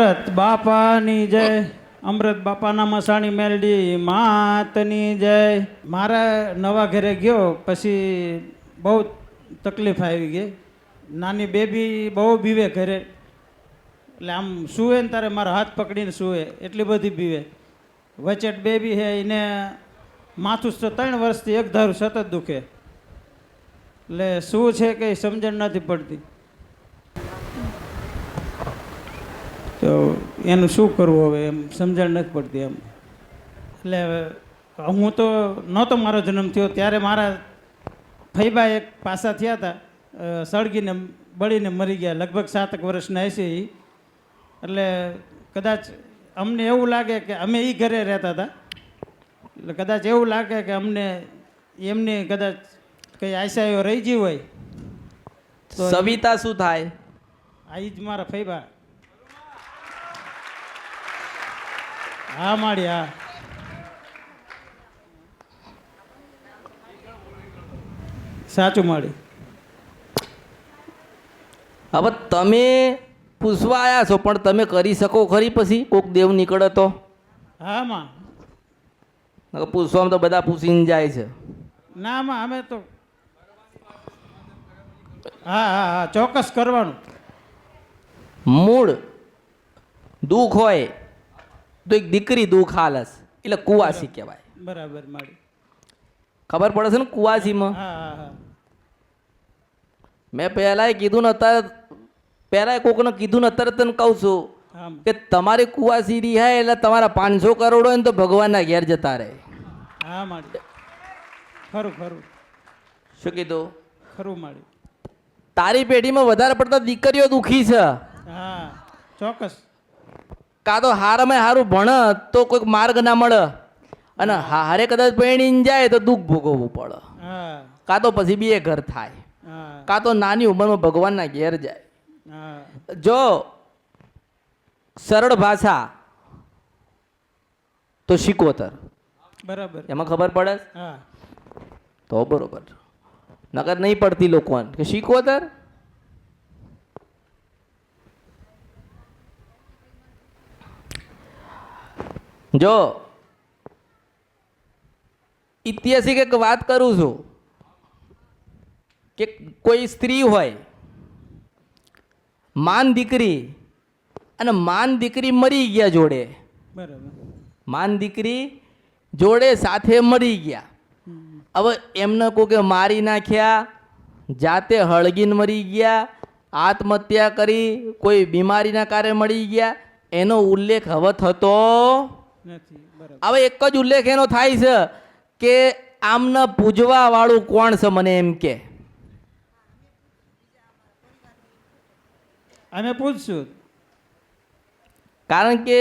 અમૃત બાપાની જય. અમૃત બાપાના મસાણી મેલડી માતની જય. મારા નવા ઘરે ગયો, પછી બહુ તકલીફ આવી ગઈ. નાની બેબી બહુ બીવે ઘરે. એટલે આમ સૂવે ને તારે મારા હાથ પકડીને સૂવે, એટલી બધી બીવે. વચેટ બેબી છે એને માથું તો ત્રણ વર્ષથી એક ધારું સતત દુખે. એટલે શું છે કંઈ સમજણ નથી પડતી. તો એનું શું કરવું હવે એમ સમજણ નથી પડતી એમ. એટલે હું તો નહોતો મારો જન્મ થયો ત્યારે મારા ફૈબા એક પાસા થયા હતા સળગીને બળીને મરી ગયા લગભગ સાતક વર્ષના હશે એ એટલે કદાચ અમને એવું લાગે કે અમે એ ઘરે રહેતા હતા. એટલે કદાચ એવું લાગે કે અમને એમની કદાચ કંઈ આશાયો રહી ગઈ હોય. તો- સવિતા શું થાય? આ જ મારા ફૈબા હા માડી હા સાચું માડી હવે તમે પૂછવા આવ્યા છો પણ તમે કરી શકો ખરી પછી? કોક દેવ નીકળે તો. હા માં પૂછવામાં તો બધા પૂછીને જાય છે. ના માં અમે તો હા હા હા ચોક્કસ કરવાનું. મૂળ દુઃખ હોય તો એક દીકરી દુઃખ હાલસ. એટલે કુવાસી કહેવાય. બરાબર ખબર પડે છે ને કુવાસીમાં? મેં પહેલાંય કીધું ને અત્યારે પહેલાંય કોકને કીધું ને અત્યારે તને કહું છું કે તમારી કુવાસી રિહાય એટલે તમારા પાંચસો કરોડ હોય ને તો ભગવાનના ઘેર જતા રહે. હા માડી ખરું ખરું. શું કીધું? ખરું માડી તારી પેઢીમાં વધારે પડતા દીકરીઓ દુઃખી છે. હા ચોક્કસ. કાં તો હારમાં હારું ભણે તો કોઈક માર્ગ ના મળે. અને હારે કદાચ પરણીને જાય તો દુઃખ ભોગવવું પડે. કાં તો પછી બે ઘર થાય. કાં તો નાની ઉંમરમાં ભગવાનના ઘેર જાય. જો સરળ ભાષા તો શીકોતર બરાબર. એમાં ખબર પડે? તો બરોબર. નગર નહીં પડતી લોકોને. કે શીકોતર જો ઐતિહાસિક એક વાત કરું છું કે કોઈ સ્ત્રી હોય માન દીકરી અને માન દીકરી મરી ગયા જોડે. બરાબર. માન દીકરી જોડે સાથે મરી ગયા. હવે એમને કોકે મારી નાખ્યા જાતે હળગીને મરી ગયા આત્મહત્યા કરી કોઈ બીમારીના કારણે મળી ગયા એનો ઉલ્લેખ હવે થતો હવે એક જ ઉલ્લેખ એનો થાય છે કે આમને પૂજવા વાળું કોણ છે મને એમ કે. અમે પૂછશું કારણ કે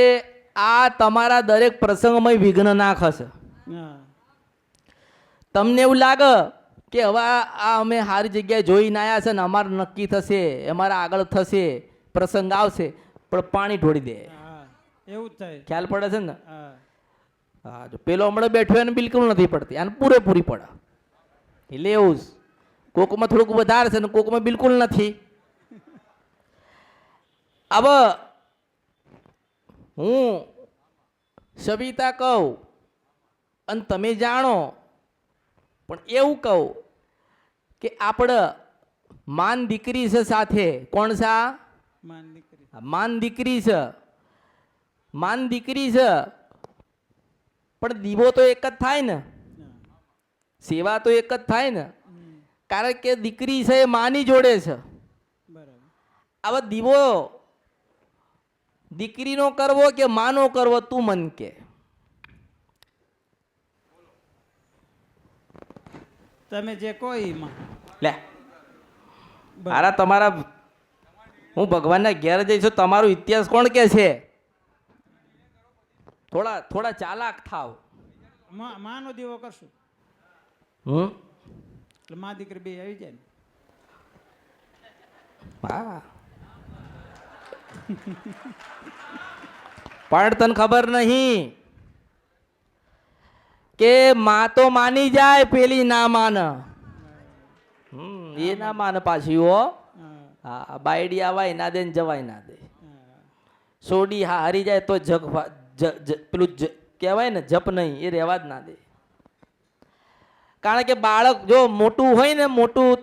આ તમારા દરેક પ્રસંગમાં વિઘ્ન નાખશે. તમને એવું લાગે કે હવે આ અમે સારી જગ્યાએ જોઈને આવ્યા છે ને અમારે નક્કી થશે અમારા આગળ થશે પ્રસંગ આવશે પણ પાણી ઢોળી દે. એવું જ થાય. ખ્યાલ પડે છે ને? હા. જો પેલો હમણાં બેઠો એને બિલકુલ નથી પડતી આને પૂરેપૂરી પડે. એટલે એવું જ. કોકમાં થોડુંક વધારે છે ને કોકમાં બિલકુલ નથી. હવે હું સવિતા કહું અને તમે જાણો પણ એવું કહું કે આપણે માન દીકરી છે સાથે કોણ આ? માન દીકરી છે. માન દીકરી છે પણ દીવો તો એક જ થાય ને. સેવા તો એક જ થાય ને. કારણ કે દીકરી છે એ માની જોડે છે. આવા દીવો દીકરીનો કરવો કે માનો કરવો તું મન કે? તમે જે કોઈ લે. બરાબર. તમારા હું ભગવાનના ઘેર જઈશું તમારો ઇતિહાસ કોણ કે છે? થોડા થોડા ચાલાક થાવ. માનો દીવો કરશું. હમ? એટલે મા દીકરી બે આવી જાય ને. હા પણ તને ખબર નહીં કે માં તો માની જાય પેલી ના માન. હમ એ ના માન પાછી હો. હા. બાયડી આવાય ના દે ને જવાય ના દે. સોડી હા હારી જાય તો જગ જ- પેલું જ- કહેવાય ને જપ નહીં એ રહેવા જ ના દે. કારણ કે બાળક જો મોટું હોય ને મોટું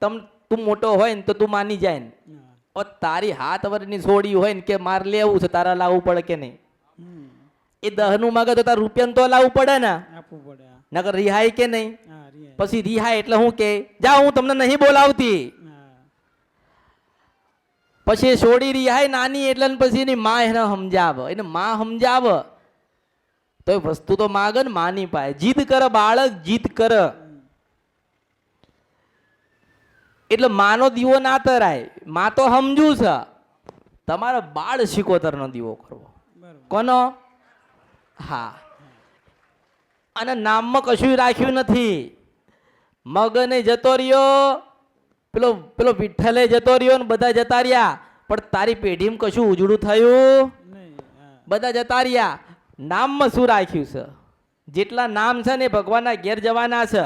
તમ તું મોટો હોય ને તો તું માની જાય ને. ઓ તારી હાથ વરની સોડી હોય ને કે મારે લેવું છે તારા લાવવું પડે કે નહીં. એ દહનું માગે તો તાર રૂપિયાનું તો લાવવું પડે ને. આપવું પડે. નકર રિહાય કે નહીં? પછી રિહાય એટલે હું કે જા હું તમને નહીં બોલાવતી. પછી છોડી છોડી હાય નાની એટલે પછી એની માં એને સમજાવ. એને માં સમજાવ. તો એ વસ્તુ તો માગે ને માની પાય. જીદ કરે બાળક જીદ કરે. એટલે માનો દીવો ના તરાય. માં તો સમજુ છે. તમારે બાળ શિકોતરનો દીવો કરવો. કોનો? હા. અને નામમાં કશું રાખ્યું નથી. મગને જતો રહ્યો. પેલો પેલો વિઠ્ઠલે જતો રહ્યો ને બધા જતા રહ્યા. પણ તારી પેઢીમાં કશું ઉજળું થયું બધા જતા રહ્યા. નામમાં શું રાખ્યું છે? જેટલા નામ છે ને ભગવાનના ઘેર જવાના છે.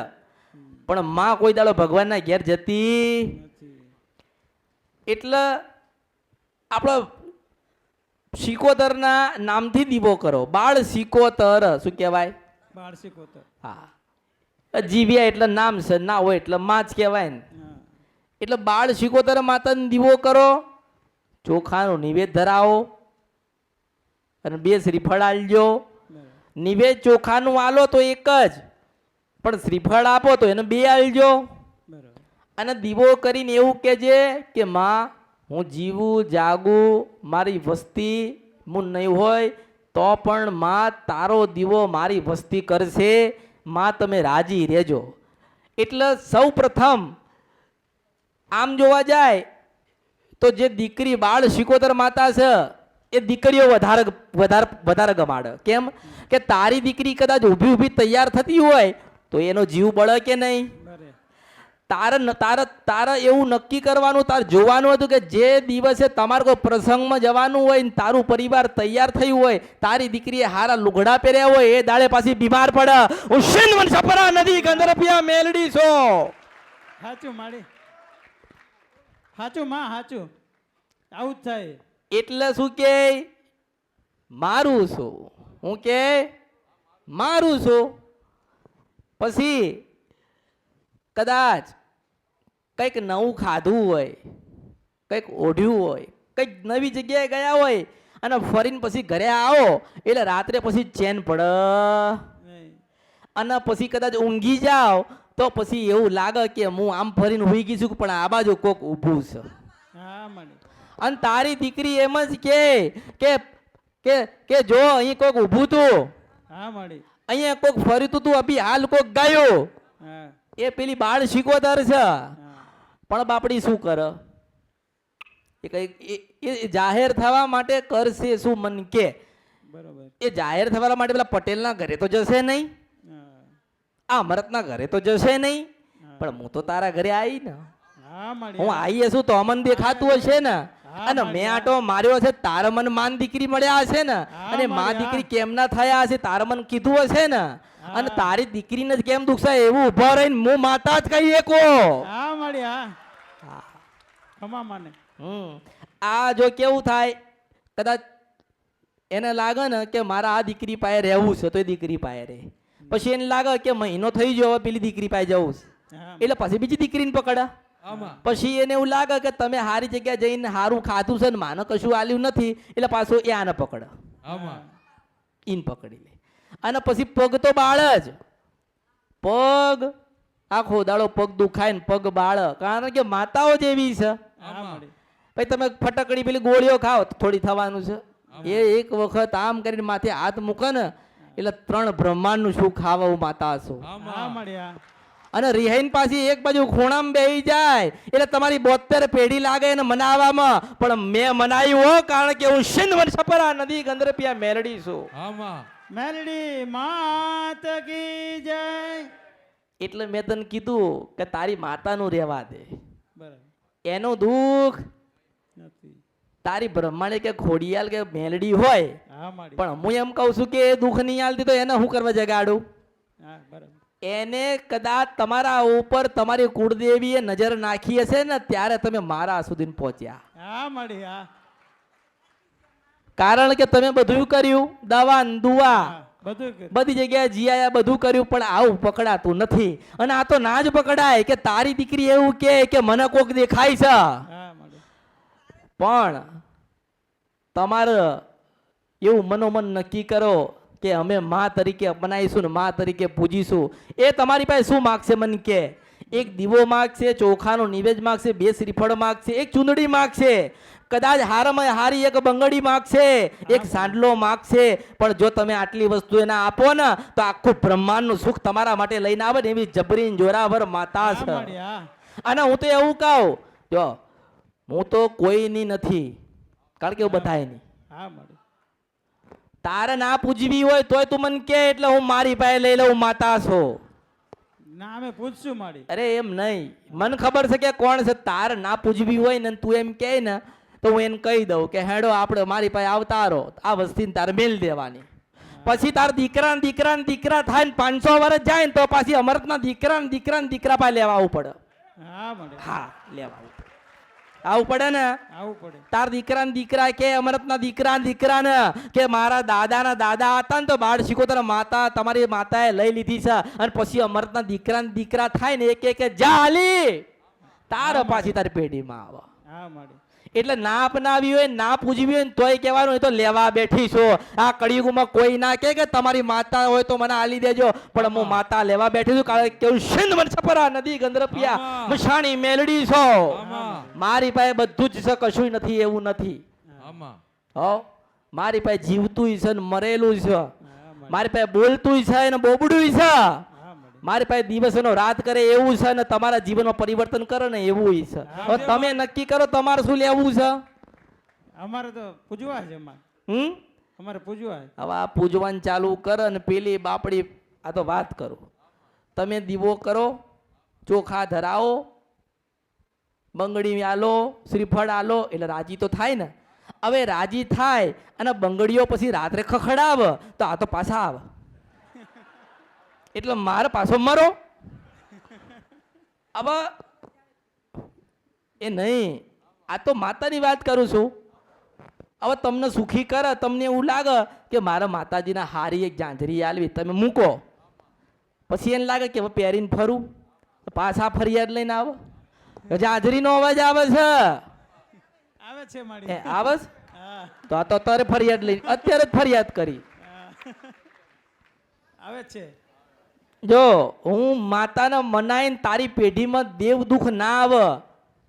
પણ માં કોઈ દાડો ભગવાનના ઘેર જતી એટલે આપણો શિકોતરના નામથી દીવો કરો. બાળ શિકોતર શું કહેવાય? બાળ શીખો હા. જીવ્યા એટલે નામ છે ના હોય એટલે માં જ કહેવાય ને. એટલે બાળ શિકોતર માતાને દીવો કરો, ચોખાનો નિવેદ ધરાવો અને બે શ્રીફળ આલજો. નિવેદ ચોખાનું આલો તો એક જ, પણ શ્રીફળ આપો તો એને બે આલજો. અને દીવો કરીને એવું કહેજે કે, માં, હું જીવું, જાગું, મારી વસ્તી હું નહીં હોય, તો પણ માં તારો દીવો મારી વસ્તી કરશે, માં તમે રાજી રહેજો. એટલે સૌ પ્રથમ આમ જોવા જાય તો જે દીકરી બાળ શિકોતર માતા છે એ દીકરીઓ વધારે વધારે વધારે ગમાડે. કેમ? કે તારી દીકરી કદાચ ઊભી ઊભી તૈયાર થતી હોય તો એનો જીવ બળે કે નહીં? તારે તારે તારે એવું નક્કી કરવાનું તારે જોવાનું હતું કે જે દિવસે તમારે કોઈ પ્રસંગમાં જવાનું હોય ને તારું પરિવાર તૈયાર થયું હોય તારી દીકરીએ હારા લુગડા પહેર્યા હોય એ દાડે પાછી બીમાર પડે. હું શિનવન સપરા નદી ગંદરપિયા મેલડી છો. સાચું માડી. સાચું માં હાચું. આવું જ થાય. એટલે શું કે? મારું છું. હું કે? મારું છું. પછી કદાચ કંઈક નવું ખાધું હોય કંઈક ઓઢ્યું હોય કંઈક નવી જગ્યાએ ગયા હોય અને ફરીને પછી ઘરે આવો એટલે રાત્રે પછી ચેન પડે. અને પછી કદાચ ઊંઘી જાઓ તો પછી એવું લાગે કે હું આમ ફરીને હોઈ ગઈ છું પણ આ બાજુ કોક ઊભું છે. અને તારી દીકરી એમ જ કે કે કે કે જો અહીં કોક ઊભું તું. હા માડી અહીંયા કોક ફર્યું તું અભી હાલ કોક ગયો. એ પેલી બાળ શીખોતર છે. પણ બાપડી શું કરે? એ કઈ એ- જાહેર થવા માટે કરશે શું મન કે? બરોબર. એ જાહેર થવા માટે પેલા પટેલના ઘરે તો જશે નહીં? આ અમરતના ઘરે તો જશે નહીં. પણ હું તો તારા ઘરે આવી ને. હું આવી છું તો અમન દેખાતું હશે ને? અને મેં. આટો માર્યો છે તારા મન દીકરી મળ્યા હશે ને? અને મા દીકરી કેમ કેમના થયા હશે તારા મન કીધું હશે ને? અને તારી દીકરીને જ કેમ દુખશે એવું ઊભો રહીને હું માતા જ કહી એકો હા ખમા માને. આ જો કેવું થાય કદાચ એને લાગે ને કે મારા આ દીકરી પાસે રહેવું છે તો એ દીકરી પાસે રહે. પછી એને લાગે કે મહિનો થઈ ગયો હવે પેલી દીકરી પાસે જવું એટલે પછી બીજી દીકરીને પકડે પછી એને એવું લાગે કે તમે સારી જગ્યાએ જઈને સારું ખાધું છે ને માને કશું આલ્યું નથી એટલે પાછું એ આને પકડે. ઈન પકડી લે. અને પછી પગ તો બાળ જ. પગ આખો દાડો પગ દુખાય ને પગ બાળ. કારણ કે માતાઓ જેવી છે. ભાઈ પછી તમે ફટકડી પેલી ગોળીઓ ખાઓ થોડી થવાનું છે. એ એક વખત આમ કરીને માથે હાથ મૂકે ને એટલે ત્રણ બ્રહ્માંડનું શું ખાવા માતા છો હા માડી હા અને રિહાઈન પાછી એક બાજુ ખૂણામાં બેહી જાય. એટલે તમારી બોતેર પેઢી લાગે એને મનાવવામાં. પણ મેં મનાયું હો કારણ કે હું સિંધ પર આ નદી ગંદરપિયા મેલડી છું. મેલડી માત કી જય. એટલે મેં તને કીધું કે તારી માતાનું રહેવા દે. એનું દુઃખ તારી બ્રહ્માણી કે ખોડિયાલ કે મેલડી હોય પણ હું એમ કહું છું કે એ દુઃખ નહીં આલતી તો એને હું કરવા જગાડું એને કદાચ તમારા ઉપર તમારી કુળદેવીએ નજર નાખી હશે ને ત્યારે તમે મારા સુધી પહોંચ્યા. કારણ કે તમે બધું કર્યું દવા દુવા બધું જગ્યાએ જીયા બધું કર્યું પણ આવું પકડાતું નથી. અને આ તો ના જ પકડાય કે તારી દીકરી એવું કે કે મને કોક દેખાય છે. પણ તમારે એવું મનોમન નક્કી કરો કે અમે મા તરીકે અપનાવીશું ને મા તરીકે પૂજીશું. એ તમારી પાસે શું માગશે મને કે? એક દીવો માગશે ચોખાનો નિવેદ માગશે બે શ્રીફળ માગશે એક ચૂંદડી માગશે કદાચ હારમાં હારી એક બંગડી માગશે એક સાંડલો માગશે પણ જો તમે આટલી વસ્તુ એને આપો ને તો આખું બ્રહ્માંડનું સુખ તમારા માટે લઈને આવે ને એવી જબરીન જોરાવર માતા છે. અને હું તો એવું કહું જો હું તો કોઈની નથી કારણ કે હું બધાય નહીં હા મળે. તારે ના પૂજવી હોય તોય તું મને કે એટલે હું મારી પાસે લઈ લઉં માતા છો. ના અમે પૂછશું મારી. અરે એમ નહીં. મને ખબર છે કે કોણ છે? તારે ના પૂજવી હોય ને તું એમ કહે ને તો હું એને કહી દઉં કે હેડો આપણે મારી પાસે આવતા રહો. આ વસ્તીને તારે મેલ દેવાની. પછી તાર દીકરા દીકરા દીકરા થાય ને પાંચસો વર્ષ જાય ને તો પાછી અમરતના દીકરા દીકરા દીકરા પાસે લેવા આવવું પડે. હા હા લેવા આવું પડે ને? આવું પડે. તાર દીકરા દીકરા કે અમરતના દીકરા દીકરા ને કે મારા દાદાના દાદા હતા ને તો બાળ શીખો તારા માતા તમારી માતાએ લઈ લીધી છે. અને પછી અમરતના દીકરા ને દીકરા થાય ને એક એક જા હાલી તાર પાછી તારી પેઢીમાં આવે. હા મળે એટલે ના અપનાવી હોય ના પૂજવી હોય ને તોય કહેવાનું એ તો લેવા બેઠી છો આ કળિયુગમાં કોઈ ના કહે કે તમારી માતા હોય તો મને આલી દેજો. પણ હું માતા લેવા બેઠી છું કારણ કે કેવું સિંધ મન છપરા નદી ગંદરપિયા મશાણી મેલડી છો. મારી પાસે બધું જ છે કશું નથી એવું નથી. હો? મારી પાસે જીવતું છે ને મરેલું છે. મારી પાસે બોલતું છે ને બોબડું છે. મારી પાસે દિવસનો રાત કરે એવું છે ને તમારા જીવનમાં પરિવર્તન કરે ને એવું છે. હવે તમે નક્કી કરો તમારે શું લેવું છે? અમારે તો પૂજવા છે હમ? અમારે પૂજવા. હવે આ પૂજવાન ચાલુ કરે ને પેલી બાપડી આ તો વાત કરો. તમે દીવો કરો ચોખા ધરાવો બંગડી આલો શ્રીફળ આલો એટલે રાજી તો થાય ને. હવે રાજી થાય અને બંગડીઓ પછી રાત્રે ખખડાવ તો આ તો પાછા આવે. એટલે મારે પાછો મરો. હવે એ નહીં આ તો માતાની વાત કરું છું. હવે તમને સુખી કરે તમને એવું લાગે કે મારા માતાજીના હારી એક જાંજરી આલવી તમે મૂકો. પછી એને લાગે કે હવે પહેરીને ફરું. પાછા ફરિયાદ લઈને આવો. જાંજરીનો અવાજ આવે છે. આવે છે મારી. આવે તો આ તો અત્યારે ફરિયાદ લઈ અત્યારે જ ફરિયાદ કરી. આવે છે. જો હું માતાને મનાઈને તારી પેઢીમાં દેવ દુઃખ ના આવે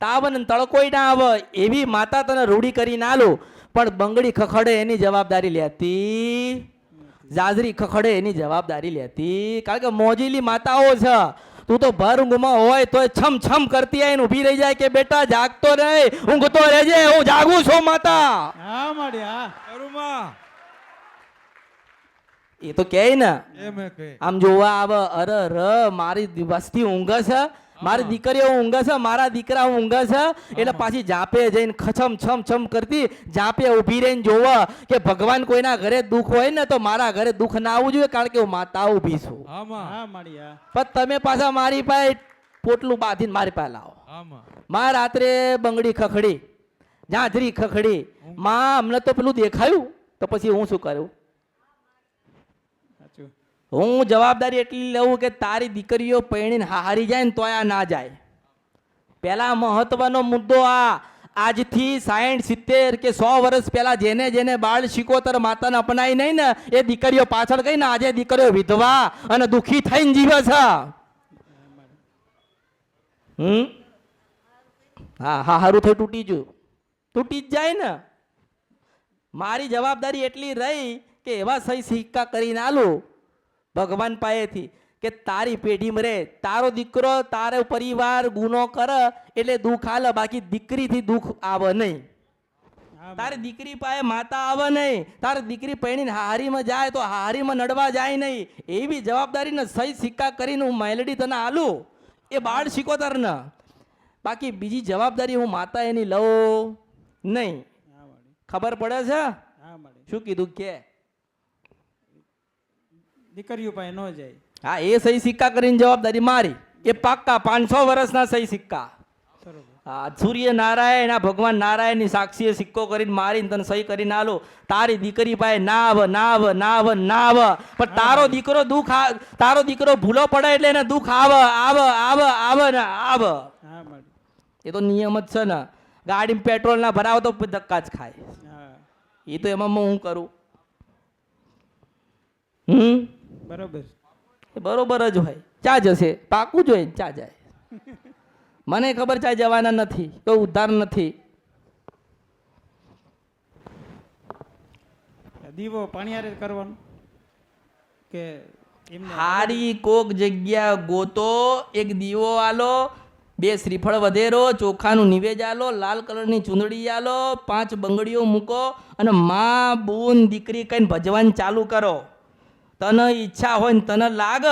તાવ ને તડકોય ના આવે એવી માતા તને રૂઢી કરી ના લો પણ બંગડી ખખડે એની જવાબદારી લેતી. જાજરી ખખડે એની જવાબદારી લેતી. કારણ કે મોજીલી માતાઓ છે. તું તો ભર ઊંઘમાં હોય તોય છમ છમ કરતી આવીને ઊભી રહી જાય કે બેટા જાગતો રહે ઊંઘતો રહેજે હું જાગું છું માતા. હા મળ્યા. એ તો કે ને. આમ જોવા આવે અરે ર મારી વસ્તી ઊંઘે છે. મારી દીકરીઓ ઊંઘે છે મારા દીકરા ઊંઘે છે. એટલે પાછી જાપે જઈને ખચમ છમ છમ કરતી જાપે ઊભી રહીને જોવા કે ભગવાન કોઈના ઘરે દુઃખ હોય ને તો મારા ઘરે દુઃખ ના આવવું જોઈએ કારણ કે હું માતા ઊભી છું. પણ તમે પાછા મારી પાસે પોટલું બાંધીને મારી પાસે લાવો. માં રાત્રે બંગડી ખખડી ઝાંઝરી ખખડી. માં અમને તો પેલું દેખાયું તો પછી હું શું કરું? હું જવાબદારી એટલી લઉં કે તારી દીકરીઓ પરણીને હારી જાય ને તોય આ ના જાય. પહેલા મહત્વનો મુદ્દો આ. આજથી સાઠ સિત્તેર કે સો વર્ષ પહેલા જેને જેને બાળ શિકોતર માતાને અપનાવી નહીં ને, એ દીકરીઓ પાછળ ગઈ ને આજે દીકરીઓ વિધવા અને દુઃખી થઈને જીવે છે. હમ? હા હા, હારું થયું, તૂટી ગયું. તૂટી જ જાય ને. મારી જવાબદારી એટલી રહી કે એવા સહી સિક્કા કરીને આલું? ભગવાન પાસેથી કે તારી પેઢીમાં રહે તારો દીકરો તારો પરિવાર ગુનો કરે એટલે દુઃખ હાલ બાકી દીકરીથી દુઃખ આવે નહીં. તારી દીકરી પાસે માતા આવે નહીં. તારી દીકરી પૈણીને હારીમાં જાય તો હારીમાં નડવા જાય નહીં. એવી જવાબદારીને સહી સિક્કા કરીને હું મેલડી તને આલું? એ બાળ શીખોતર ને બાકી બીજી જવાબદારી હું માતા એની લઉં નહીં. ખબર પડે છે? શું કીધું કે? દીકરીઓ પાસે ન જાય. હા એ સહી સિક્કા કરીને જવાબદારી મારી. એ પાક્કા પાંચસો વર્ષના સહી સિક્કા. હા સૂર્ય નારાયણ આ ભગવાન નારાયણની સાક્ષીએ સિક્કો કરીને મારીને તને સહી કરીને આલો. તારી દીકરી પાસે નાવ નાવ નાવ નાવ. પણ તારો દીકરો દુઃખ તારો દીકરો ભૂલો પડે એટલે એને દુઃખ આવ આવ આવ આવ ને આવ. એ તો નિયમ જ છે ને. ગાડીમાં પેટ્રોલ ના ભરાવો તો ધક્કા જ ખાય. એ તો એમાં હું કરું? હમ? બરોબર. બરોબર જ હોય. ચા જશે. પાકું જોઈએ ચા જાય. મને ખબર ચા જવાના નથી કોઈ ઉદ્ધાર નથી. દીવો પાણીયારે જ કરવાનો? કે હારી કોક જગ્યા ગોતો એક દીવો આલો બે શ્રીફળ વધેરો ચોખાનું નિવેજ આલો લાલ કલરની ચૂંદડી આલો પાંચ બંગડીઓ મૂકો અને મા બૂન દીકરી કઈને ભજવાન ચાલુ કરો. તને ઈચ્છા હોય ને તને લાગ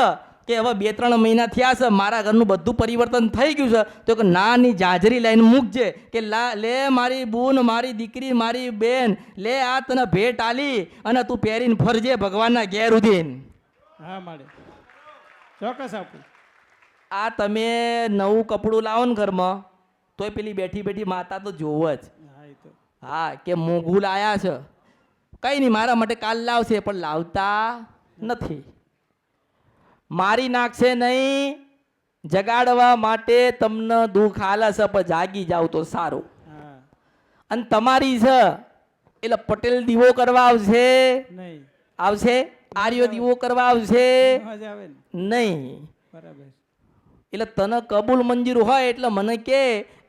કે હવે બે ત્રણ મહિના થયા છે મારા ઘરનું બધું પરિવર્તન થઈ ગયું છે તો કે નાની જાજરી લઈને મૂકજે કે લા લે મારી બૂન મારી દીકરી મારી બેન લે આ તને ભેટ આલી અને તું પહેરીને ફરજે ભગવાનના ઘેર ઉધીન હા મારે ચોક્કસ આપું. આ તમે નવું કપડું લાવો ને ઘરમાં તોય પેલી બેઠી બેઠી માતા તો જોવો જ. હા કે મોઘું લાયા છે. કઈ નહીં મારા માટે કાલ લાવશે પણ લાવતા નથી. મારી નાખશે નહીં જગાડવા માટે તમને દુઃખ આલસ પણ જાગી જાવ તો સારું. અને તમારી છે એટલે પટેલ દીવો કરવા આવશે? આવશે? આર્યો દીવો કરવા આવશે? નહીં. એટલે તને કબૂલ મંજૂર હોય એટલે મને કે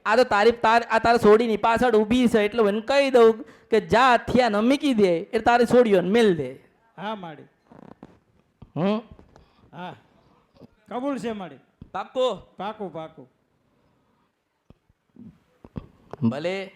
આ તો તારી તાર આ તારે છોડીની પાછળ ઊભી છે એટલે હું કહી દઉં કે જા થયા ન મૂકી દે એટલે તારે છોડ્યો ને મેલ દે. હા માડી. હમ. હા. કબૂલ છે મારી. પાક્કો પાકું પાકું. ભલે.